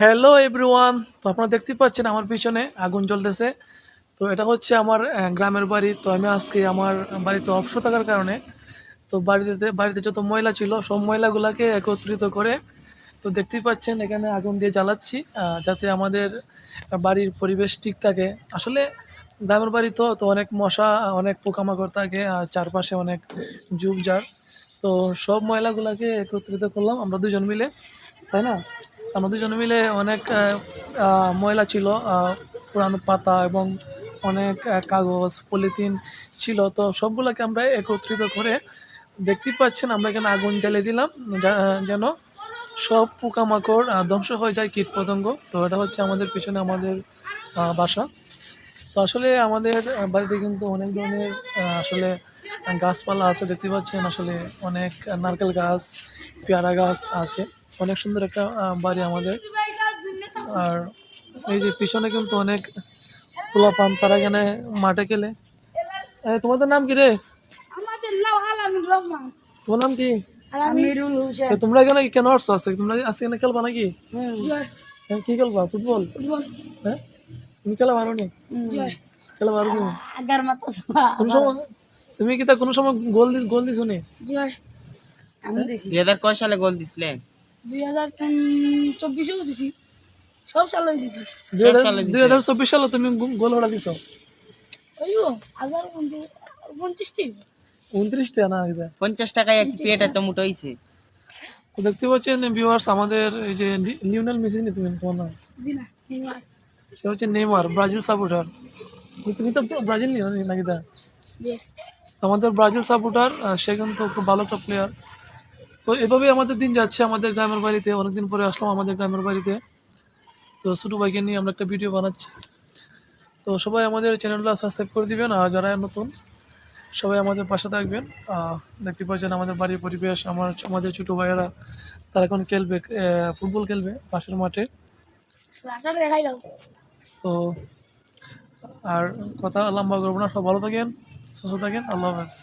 Hello everyone তো আপনারা দেখতে পাচ্ছেন আমার পিছনে আগুন জ্বলতেছে। তো এটা হচ্ছে আমার গ্রামের বাড়ি। তো আমি আজকে আমার বাড়িতে অবসর থাকার কারণে, তো বাড়িতে বাড়িতে যত ময়লা ছিল, সব ময়লাগুলোকে একত্রিত করে, তো দেখতেই পাচ্ছেন এখানে আগুন দিয়ে জ্বালাচ্ছি যাতে আমাদের বাড়ির পরিবেশ ঠিক থাকে। আসলে গ্রামের বাড়ি তো তো অনেক মশা, অনেক পোকামাকড় থাকে, আর চারপাশে অনেক ঝুপঝাড় তো সব ময়লাগুলোকে একত্রিত করলাম, আমরা দুজন মিলে, তাই না? আমরা দুজন মিলে অনেক ময়লা ছিল পুরানো পাতা এবং অনেক কাগজ, পলিথিন ছিল। তো সবগুলোকে আমরা একত্রিত করে দেখতেই পাচ্ছেন, আমরা এখানে আগুন জ্বালিয়ে দিলাম যেন সব পোকামাকড় ধ্বংস হয়ে যায় কীট পতঙ্গ তো এটা হচ্ছে আমাদের পিছনে আমাদের বাসা। তো আসলে আমাদের বাড়িতে কিন্তু অনেক ধরনের আসলে গাছপালা আছে, দেখতে পাচ্ছেন, আসলে অনেক নারকেল গাছ, পেয়ারা গাছ আছে। অনেক সুন্দর একটা বাড়ি আমাদের। আর এই যে পিছনে কিন্তু অনেক পোলা পান তারা এখানে মাঠে খেলে। তোমাদের নাম কি রে? আমাদের নাম আলামিন রহমান। তোমার নাম কি? তোমরা এখানে কেন আসছো? আজকে তোমরা আজকে এখানে খেলবা নাকি? হ্যাঁ, কি খেলবা? ফুটবল? হ্যাঁ? তুমি খেলা পারো নি খেলা পারো কি কোন সময় তুমি কি তা কোনো সময় গোল দিস গোল দিছো নি জয় দুই হাজার কয় সালে গোল দিছিলেন দুই হাজার চব্বিশেও দিছি সব সালে দিছি দুই হাজার- চব্বিশ সালে তুমি গোল দিছো? ওই হাজার পঞ্চাশটি উনত্রিশটা। না পঞ্চাশ টাকায় এক পেট এত মোটো হয়েছে তো দেখতে পাচ্ছেন ভিউয়ার্স আমাদের এই যে লিওনেল মেসি নি তুমি তোমার নাম? নেইমার। সে হচ্ছে নেইমার ব্রাজিল সাপোর্টার তুমি তো ব্রাজিল নিও নি নাকি? দিয়ে আমাদের ব্রাজিল সাপোর্টার সে কিন্তু খুব ভালো একটা প্লেয়ার তো এভাবেই আমাদের দিন যাচ্ছে, আমাদের গ্রামের বাড়িতে। অনেকদিন পরে আসলাম আমাদের গ্রামের বাড়িতে। তো ছোটো ভাইকে নিয়ে আমরা একটা ভিডিও বানাচ্ছি। তো সবাই আমাদের চ্যানেলটা সাবস্ক্রাইব করে দিবেন, আর যারা নতুন, সবাই আমাদের পাশে থাকবেন। দেখতে পাচ্ছেন আমাদের বাড়ির পরিবেশ, আমার, আমাদের ছোটো ভাইয়েরা, তারা এখন খেলবে ফুটবল খেলবে পাশের মাঠে। তো, আর কথা লম্বা করব না, সব ভালো থাকেন, সুস্থ থাকেন, আল্লাহ হাফেজ।